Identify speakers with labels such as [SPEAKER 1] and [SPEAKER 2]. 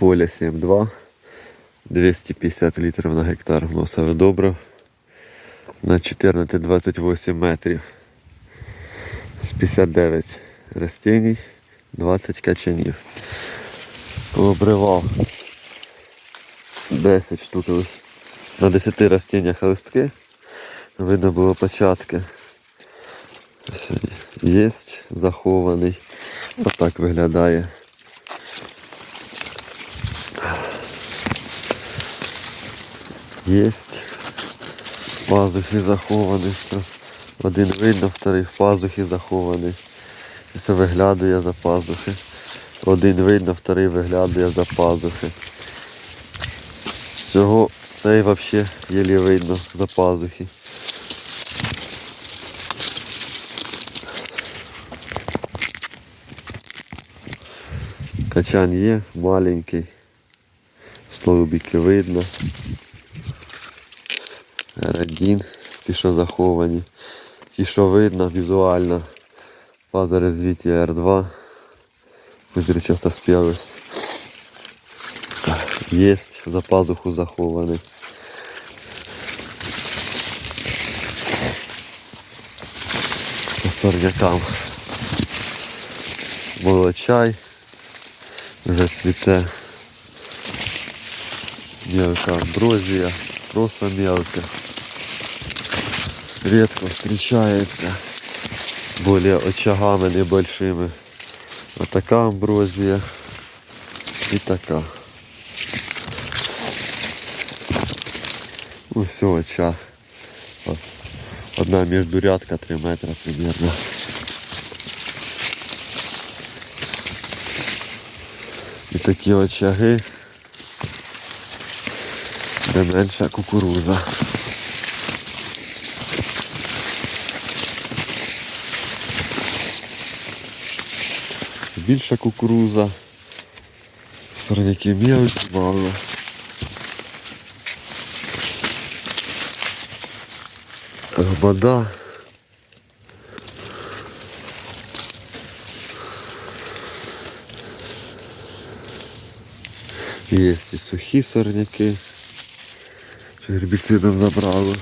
[SPEAKER 1] Поле 7,2. 250 літрів на гектар вносили добре. На 14-28 метрів. З 59 растінь, 20 качанів. Пообривав 10 штук на 10 растіннях листки. Видно було початки. Є захований. Отак виглядає. Єсть. Пазухи заховані. Все. Один видно, вторий в пазухи захований. Все виглядає за пазухи. Один видно, вторий виглядає за пазухи. Цього цей взагалі єлі видно за пазухи. Качан є, маленький. Стовбики видно. Радін, ті, що заховані. Ті, що видно візуально. Фаза розвиття R2. Ось часто спілись. Є за пазуху захований. По сорнякам. Молочай. Вже цвіте. Мелка амброзия, просто мелко. Редко встречается более очагами небольшими. Вот така амброзия и така. Все, очаг. Одна междурядка 3 метра примерно. І такі очаги, де менша кукуруза. Більша кукуруза, сорняки мелкі мало. Вода. Є і сухі сорняки, гербіцидом забрало.